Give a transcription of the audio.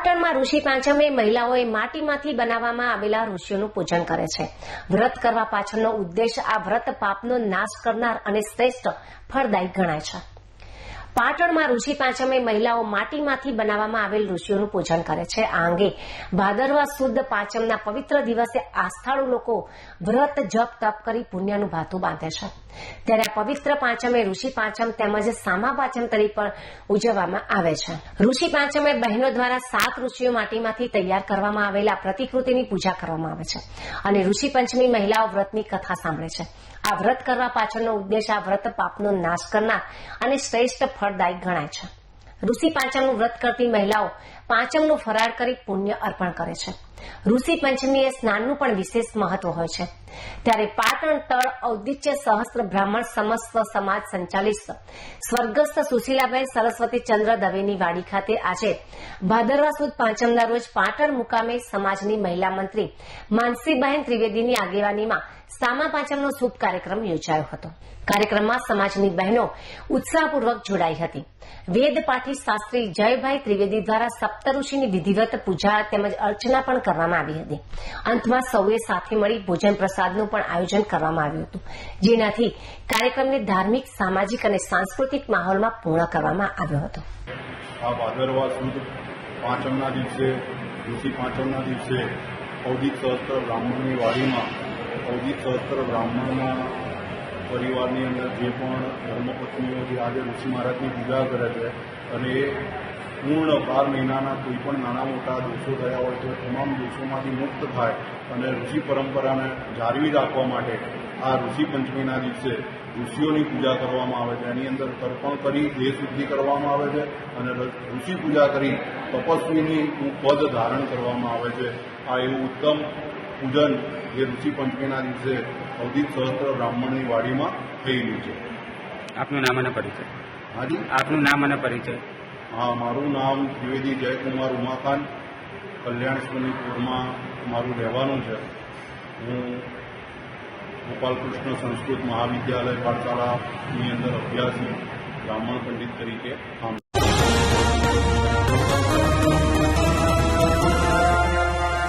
પાટણમાં ઋષિ પાંચમે મહિલાઓએ માટીમાંથી બનાવવામાં આવેલા ઋષિઓનું પૂજન કરે છે. વ્રત કરવા પાછળનો ઉદ્દેશ આ વ્રત પાપનો નાશ કરનાર અને શ્રેષ્ઠ ફળદાયી ગણાય છે. પાટણમાં ઋષિ પાંચમે મહિલાઓ માટીમાંથી બનાવવામાં આવેલ ઋષિઓનું પૂજન કરે છે. આ અંગે ભાદરવા સુદ પાંચમના પવિત્ર દિવસે આસ્થાળુ લોકો વ્રત, જપ, તપ કરી પુણ્યનું ભાથું બાંધે છે. ત્યારે આ પવિત્ર પાંચમે ઋષિ પાંચમ તેમજ સામા પાંચમ તરીકે પણ ઉજવવામાં આવે છે. ઋષિ પાંચમે બહેનો દ્વારા સાત ઋષિઓ માટીમાંથી તૈયાર કરવામાં આવેલા પ્રતિકૃતિની પૂજા કરવામાં આવે છે અને ઋષિ પંચમી મહિલાઓ વ્રતની કથા સાંભળે છે. આ વ્રત કરવા પાછળનો ઉદ્દેશ આ વ્રત પાપનો નાશ કરનાર અને શ્રેષ્ઠ ફળદાયી ગણાય છે. ઋષિ પાંચમનું વ્રત કરતી મહિલાઓ પાંચમનું ફરાળ કરી પુણ્ય અર્પણ કરે છે. ઋષિ પંચમીએ સ્નાનનું પણ વિશેષ મહત્વ હોય છે. ત્યારે પાટણ તળ ઔદિત્ય સહસ્ત્ર બ્રાહ્મણ સમસ્ત સમાજ સંચાલિત સ્વર્ગસ્થ સુશીલાબેન સરસ્વતી ચંદ્ર દવેની વાડી ખાતે આજે ભાદરવા સુદ પાંચમના રોજ પાટણ મુકામે સમાજની મહિલા મંત્રી માનસીબહેન ત્રિવેદીની આગેવાનીમાં સામા પાંચમનો શુભ કાર્યક્રમ યોજાયો હતો. કાર્યક્રમમાં સમાજની બહેનો ઉત્સાહપૂર્વક જોડાઈ હતી. વેદ પાઠી શાસ્ત્રી જયભાઈ ત્રિવેદી દ્વારા સપ્તઋષિની વિધિવત પૂજા તેમજ અર્ચના પણ કરવામાં આવી હતી. અંતમાં સૌએ સાથે મળી ભોજન પ્રસાદનું પણ આયોજન કરવામાં આવ્યું હતું. જેનાથી કાર્યક્રમને ધાર્મિક, સામાજિક અને સાંસ્કૃતિક માહોલમાં પૂર્ણ કરવામાં આવ્યો હતો. પાંચમના દિવસે ઋષિ પાંચમના દિવસે ઔદિત સહસ્ત્ર બ્રાહ્મણની વાડીમાં, ઔદિત સહસ્ત્ર બ્રાહ્મણના પરિવારની અંદર જે પણ ધર્મપત્નીઓ જે આજે ઋષિ મહારાજની પૂજા કરે છે અને એ પૂર્ણ બાર મહિનાના કોઈ પણ નાના મોટા દોષો થયા હોય તો તમામ દોષોમાંથી મુક્ત થાય અને ઋષિ પરંપરાને જાળવી રાખવા માટે આ ઋષિ પંચમીના દિવસે ઋષિઓની પૂજા કરવામાં આવે છે. એની અંદર તર્પણ કરી, દેહ શુદ્ધિ કરવામાં આવે છે અને ઋષિ પૂજા કરી, તપસ્વીની પદ ધારણ કરવામાં આવે છે. આ એવું ઉત્તમ પૂજન જે ઋષિ પંચમીના દિવસે અવધિત સહસ્ત્ર બ્રાહ્મણની વાડીમાં થયેલું છે. આપનું નામ અને પરિચય. હાજી? આપનું નામ અને પરિચય. હા મારું નામ ત્રિવેદી જયકુમાર ઉમાકાંત કલ્યાણેશ્વરીપુરમાં મારું રહેવાનું છે. હું ગોપાલકૃષ્ણ સંસ્કૃત મહાવિદ્યાલય પાઠશાળાની અંદર અભ્યાસી બ્રાહ્મણ પંડિત તરીકે કામ